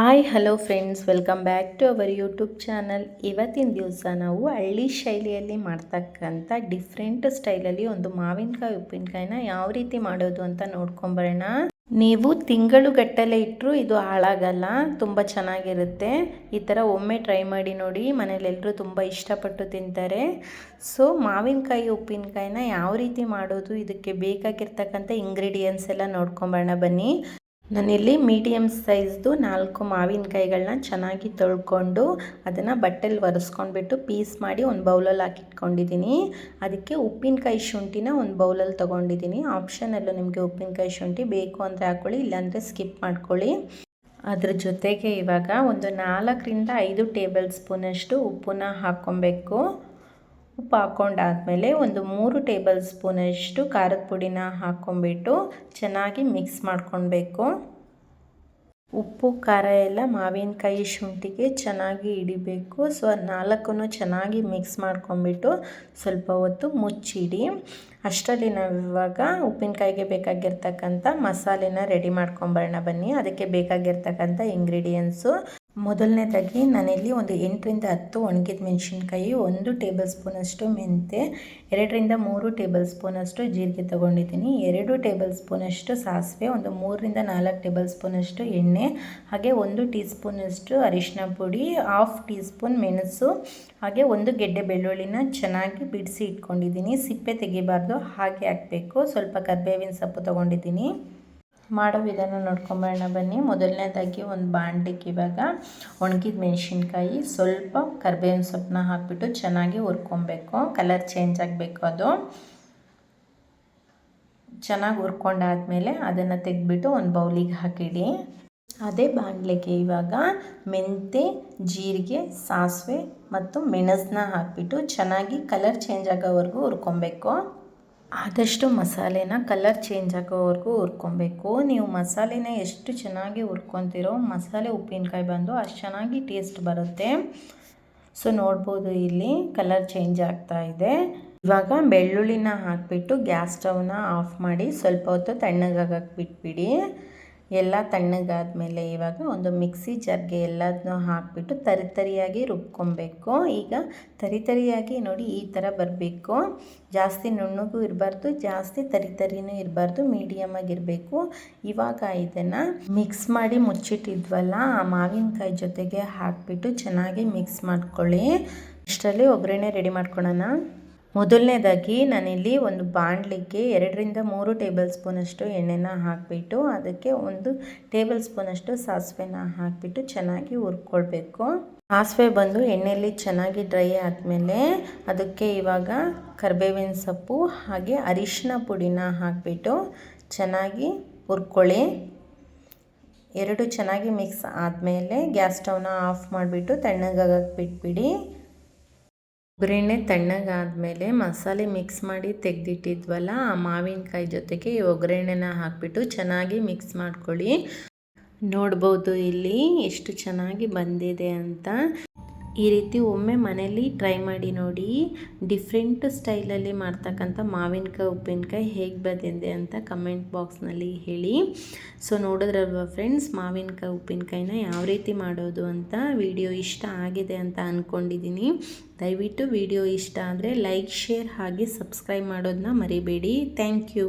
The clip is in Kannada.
Hi hello friends welcome back to our YouTube channel ಇವತ್ತಿನ ದಿವಸ ನಾವು ಹಳ್ಳಿ ಶೈಲಿಯಲ್ಲಿ ಮಾಡ್ತಕ್ಕಂಥ ಡಿಫ್ರೆಂಟ್ ಸ್ಟೈಲಲ್ಲಿ ಒಂದು ಮಾವಿನಕಾಯಿ, ಉಪ್ಪಿನಕಾಯಿನ ಯಾವ ರೀತಿ ಮಾಡೋದು ಅಂತ ನೋಡ್ಕೊಂಬರೋಣ ನೀವು ತಿಂಗಳುಗಟ್ಟಲೆ ಇಟ್ಟರು ಇದು ಹಾಳಾಗಲ್ಲ, ತುಂಬ ಚೆನ್ನಾಗಿರುತ್ತೆ. ಈ ಥರ ಒಮ್ಮೆ ಟ್ರೈ ಮಾಡಿ ನೋಡಿ ಮನೇಲೆಲ್ಲರೂ ತುಂಬ ಇಷ್ಟಪಟ್ಟು ತಿಂತಾರೆ. ಸೊ ಮಾವಿನಕಾಯಿ, ಉಪ್ಪಿನಕಾಯಿನ ಯಾವ ರೀತಿ ಮಾಡೋದು, ಇದಕ್ಕೆ ಬೇಕಾಗಿರ್ತಕ್ಕಂಥ ಇಂಗ್ರೀಡಿಯೆಂಟ್ಸ್ ಎಲ್ಲ ನೋಡ್ಕೊಂಬರೋಣ ಬನ್ನಿ. ನಾನಿಲ್ಲಿ ಮೀಡಿಯಮ್ ಸೈಜ್ದು ನಾಲ್ಕು ಮಾವಿನಕಾಯಿಗಳನ್ನ ಚೆನ್ನಾಗಿ ತೊಳ್ಕೊಂಡು ಅದನ್ನು ಬಟ್ಟೆಲಿ ಒರೆಸ್ಕೊಂಡ್ಬಿಟ್ಟು ಪೀಸ್ ಮಾಡಿ ಒಂದು ಬೌಲಲ್ಲಿ ಹಾಕಿಟ್ಕೊಂಡಿದ್ದೀನಿ ಅದಕ್ಕೆ ಉಪ್ಪಿನಕಾಯಿ ಶುಂಠಿನ ಒಂದು ಬೌಲಲ್ಲಿ ತೊಗೊಂಡಿದ್ದೀನಿ ಆಪ್ಷನಲ್ಲೂ ನಿಮಗೆ ಉಪ್ಪಿನಕಾಯಿ ಶುಂಠಿ ಬೇಕು ಅಂದರೆ ಹಾಕ್ಕೊಳ್ಳಿ ಇಲ್ಲಾಂದರೆ ಸ್ಕಿಪ್ ಮಾಡ್ಕೊಳ್ಳಿ. ಅದ್ರ ಜೊತೆಗೆ ಇವಾಗ ಒಂದು ನಾಲ್ಕರಿಂದ ಐದು ಟೇಬಲ್ ಸ್ಪೂನಷ್ಟು ಉಪ್ಪನ್ನ ಹಾಕ್ಕೊಬೇಕು. ಉಪ್ಪು ಹಾಕ್ಕೊಂಡಾದಮೇಲೆ ಒಂದು ಮೂರು ಟೇಬಲ್ ಸ್ಪೂನಷ್ಟು ಖಾರದ ಪುಡಿನ ಹಾಕ್ಕೊಂಬಿಟ್ಟು ಚೆನ್ನಾಗಿ ಮಿಕ್ಸ್ ಮಾಡ್ಕೊಳ್ಬೇಕು. ಉಪ್ಪು, ಖಾರ ಎಲ್ಲ ಮಾವಿನಕಾಯಿ ಶುಂಠಿಗೆ ಚೆನ್ನಾಗಿ ಹಿಡಿಬೇಕು. ಸೊ ನಾಲ್ಕನ್ನು ಚೆನ್ನಾಗಿ ಮಿಕ್ಸ್ ಮಾಡ್ಕೊಂಬಿಟ್ಟು ಸ್ವಲ್ಪ ಹೊತ್ತು ಮುಚ್ಚಿಡಿ. ಅಷ್ಟರಲ್ಲಿ ನಾವು ಇವಾಗ ಉಪ್ಪಿನಕಾಯಿಗೆ ಬೇಕಾಗಿರ್ತಕ್ಕಂಥ ಮಸಾಲೆನ ರೆಡಿ ಮಾಡ್ಕೊಂಬರೋಣ ಬನ್ನಿ. ಅದಕ್ಕೆ ಬೇಕಾಗಿರ್ತಕ್ಕಂಥ ಇಂಗ್ರೀಡಿಯೆಂಟ್ಸು ಮೊದಲನೇದಾಗಿ ನಾನಿಲ್ಲಿ ಒಂದು ಎಂಟರಿಂದ ಹತ್ತು ಒಣಗಿದ ಮೆಣಸಿನ್ಕಾಯಿ, ಒಂದು ಟೇಬಲ್ ಸ್ಪೂನಷ್ಟು ಮೆಂತೆ ಎರಡರಿಂದ ಮೂರು ಟೇಬಲ್ ಸ್ಪೂನಷ್ಟು ಜೀರಿಗೆ ತೊಗೊಂಡಿದ್ದೀನಿ. ಎರಡು ಟೇಬಲ್ ಸ್ಪೂನಷ್ಟು ಸಾಸಿವೆ, ಒಂದು ಮೂರರಿಂದ ನಾಲ್ಕು ಟೇಬಲ್ ಸ್ಪೂನಷ್ಟು ಎಣ್ಣೆ, ಹಾಗೆ ಒಂದು ಟೀ ಸ್ಪೂನಷ್ಟು ಅರಿಶಿನ ಪುಡಿ, ಹಾಫ್ ಟೀ ಸ್ಪೂನ್ ಮೆಣಸು, ಹಾಗೆ ಒಂದು ಗೆಡ್ಡೆ ಬೆಳ್ಳುಳ್ಳಿನ ಚೆನ್ನಾಗಿ ಬಿಡಿಸಿ ಇಟ್ಕೊಂಡಿದ್ದೀನಿ. ಸಿಪ್ಪೆ ತೆಗಿಬಾರ್ದು, ಹಾಗೆ ಹಾಕಬೇಕು. ಸ್ವಲ್ಪ ಕರ್ಬೇವಿನ ಸೊಪ್ಪು ತೊಗೊಂಡಿದ್ದೀನಿ. ಮಾಡೋ ವಿಧಾನ ನೋಡ್ಕೊಂಬರೋಣ ಬನ್ನಿ. ಮೊದಲನೇದಾಗಿ ಒಂದು ಬಾಂಡ್ಲಿಕ್ಕೆ ಇವಾಗ ಒಣಗಿದ ಮೆಣಸಿನ್ಕಾಯಿ ಸ್ವಲ್ಪ ಕರ್ಬೇವಿನ ಸೊಪ್ಪನ್ನ ಹಾಕಿಬಿಟ್ಟು ಚೆನ್ನಾಗಿ ಹುರ್ಕೊಬೇಕು. ಕಲರ್ ಚೇಂಜ್ ಆಗಬೇಕು ಅದು. ಚೆನ್ನಾಗಿ ಹುರ್ಕೊಂಡಾದ್ಮೇಲೆ ಅದನ್ನು ತೆಗೆದ್ಬಿಟ್ಟು ಒಂದು ಬೌಲಿಗೆ ಹಾಕಿಡಿ. ಅದೇ ಬಾಣಲೆಗೆ ಇವಾಗ ಮೆಂತೆ, ಜೀರಿಗೆ, ಸಾಸಿವೆ ಮತ್ತು ಮೆಣಸನ್ನ ಹಾಕಿಬಿಟ್ಟು ಚೆನ್ನಾಗಿ ಕಲರ್ ಚೇಂಜ್ ಆಗೋವರೆಗೂ ಹುರ್ಕೊಬೇಕು. ಆದಷ್ಟು ಮಸಾಲೆನ ಕಲರ್ ಚೇಂಜ್ ಆಗೋವರೆಗೂ ಹುರ್ಕೊಬೇಕು. ನೀವು ಮಸಾಲೆನ ಎಷ್ಟು ಚೆನ್ನಾಗಿ ಹುರ್ಕೊತಿರೋ ಮಸಾಲೆ ಉಪ್ಪಿನಕಾಯಿ ಬಂದು ಅಷ್ಟು ಚೆನ್ನಾಗಿ ಟೇಸ್ಟ್ ಬರುತ್ತೆ. ಸೊ ನೋಡ್ಬೋದು ಇಲ್ಲಿ ಕಲರ್ ಚೇಂಜ್ ಆಗ್ತಾ ಇದೆ. ಇವಾಗ ಬೆಳ್ಳುಳ್ಳಿನ ಹಾಕಿಬಿಟ್ಟು ಗ್ಯಾಸ್ ಸ್ಟವ್ನ ಆಫ್ ಮಾಡಿ ಸ್ವಲ್ಪ ಹೊತ್ತು ತಣ್ಣಗಾಗಕ್ಕೆ ಬಿಟ್ಬಿಡಿ ಎಲ್ಲ ತಣ್ಣಗಾದ್ಮೇಲೆ ಇವಾಗ ಒಂದು ಮಿಕ್ಸಿ ಜಾರ್ಗೆ ಎಲ್ಲದನ್ನೂ ಹಾಕಿಬಿಟ್ಟು ತರಿ ತರಿಯಾಗಿ ರುಬ್ಕೊಬೇಕು. ಈಗ ತರಿ ತರಿಯಾಗಿ ನೋಡಿ ಈ ಥರ ಬರಬೇಕು. ಜಾಸ್ತಿ ನುಣ್ಣಗೂ ಇರಬಾರ್ದು, ಜಾಸ್ತಿ ತರಿ ತರಿನೂ ಇರಬಾರ್ದು ಮೀಡಿಯಮಾಗಿರಬೇಕು ಇವಾಗ ಇದನ್ನು ಮಿಕ್ಸ್ ಮಾಡಿ ಮುಚ್ಚಿಟ್ಟಿದ್ವಲ್ಲ, ಆ ಮಾವಿನಕಾಯಿ ಜೊತೆಗೆ ಹಾಕಿಬಿಟ್ಟು ಚೆನ್ನಾಗಿ ಮಿಕ್ಸ್ ಮಾಡ್ಕೊಳ್ಳಿ. ಇಷ್ಟರಲ್ಲಿ ಒಗ್ಗರಣೆ ರೆಡಿ ಮಾಡ್ಕೊಳ್ಳೋಣ ಮೊದಲನೇದಾಗಿ ನಾನಿಲ್ಲಿ ಒಂದು ಬಾಣಲಿಗೆ ಎರಡರಿಂದ ಮೂರು ಟೇಬಲ್ ಸ್ಪೂನಷ್ಟು ಎಣ್ಣೆನ ಹಾಕಿಬಿಟ್ಟು ಅದಕ್ಕೆ ಒಂದು ಟೇಬಲ್ ಸ್ಪೂನಷ್ಟು ಸಾಸಿವೆನ ಹಾಕಿಬಿಟ್ಟು ಚೆನ್ನಾಗಿ ಹುರ್ಕೊಳ್ಬೇಕು. ಸಾಸಿವೆ ಬಂದು ಎಣ್ಣೆಯಲ್ಲಿ ಚೆನ್ನಾಗಿ ಡ್ರೈ ಆದಮೇಲೆ ಅದಕ್ಕೆ ಇವಾಗ ಕರಿಬೇವಿನ ಸೊಪ್ಪು ಹಾಗೆ ಅರಿಶಿನ ಪುಡಿನ ಹಾಕಿಬಿಟ್ಟು ಚೆನ್ನಾಗಿ ಹುರ್ಕೊಳ್ಳಿ. ಎರಡು ಚೆನ್ನಾಗಿ ಮಿಕ್ಸ್ ಆದಮೇಲೆ ಗ್ಯಾಸ್ ಸ್ಟವ್ನ ಆಫ್ ಮಾಡಿಬಿಟ್ಟು ತಣ್ಣಗಾಗಕ್ಕೆ ಬಿಟ್ಬಿಡಿ. ಒಗ್ಗರಣೆ ತಣ್ಣಗಾದಮೇಲೆ ಮಸಾಲೆ ಮಿಕ್ಸ್ ಮಾಡಿ ತೆಗೆದಿಟ್ಟಿದ್ವಲ್ಲ, ಆ ಮಾವಿನಕಾಯಿ ಜೊತೆಗೆ ಈ ಒಗ್ಗರಣೆನ ಹಾಕಿಬಿಟ್ಟು ಚೆನ್ನಾಗಿ ಮಿಕ್ಸ್ ಮಾಡ್ಕೊಳ್ಳಿ. ನೋಡ್ಬೋದು ಇಲ್ಲಿ ಎಷ್ಟು ಚೆನ್ನಾಗಿ ಬಂದಿದೆ ಅಂತ. ಈ ರೀತಿ ಒಮ್ಮೆ ಮನೇಲಿ ಟ್ರೈ ಮಾಡಿ ನೋಡಿ ಡಿಫ್ರೆಂಟ್ ಸ್ಟೈಲಲ್ಲಿ ಮಾಡ್ತಕ್ಕಂಥ ಮಾವಿನಕಾಯಿ, ಉಪ್ಪಿನಕಾಯಿ ಹೇಗೆ ಬಂದಿದೆ ಅಂತ ಕಮೆಂಟ್ ಬಾಕ್ಸ್ನಲ್ಲಿ ಹೇಳಿ. ಸೊ ನೋಡಿದ್ರಲ್ವ ಫ್ರೆಂಡ್ಸ್ ಮಾವಿನಕಾಯಿ, ಉಪ್ಪಿನಕಾಯಿನ ಯಾವ ರೀತಿ ಮಾಡೋದು ಅಂತ ವಿಡಿಯೋ ಇಷ್ಟ ಆಗಿದೆ ಅಂತ ಅಂದ್ಕೊಂಡಿದ್ದೀನಿ ದಯವಿಟ್ಟು ವಿಡಿಯೋ ಇಷ್ಟ ಆದರೆ ಲೈಕ್ ಶೇರ್ ಹಾಗೆ ಸಬ್ಸ್ಕ್ರೈಬ್ ಮಾಡೋದನ್ನ ಮರಿಬೇಡಿ. Thank you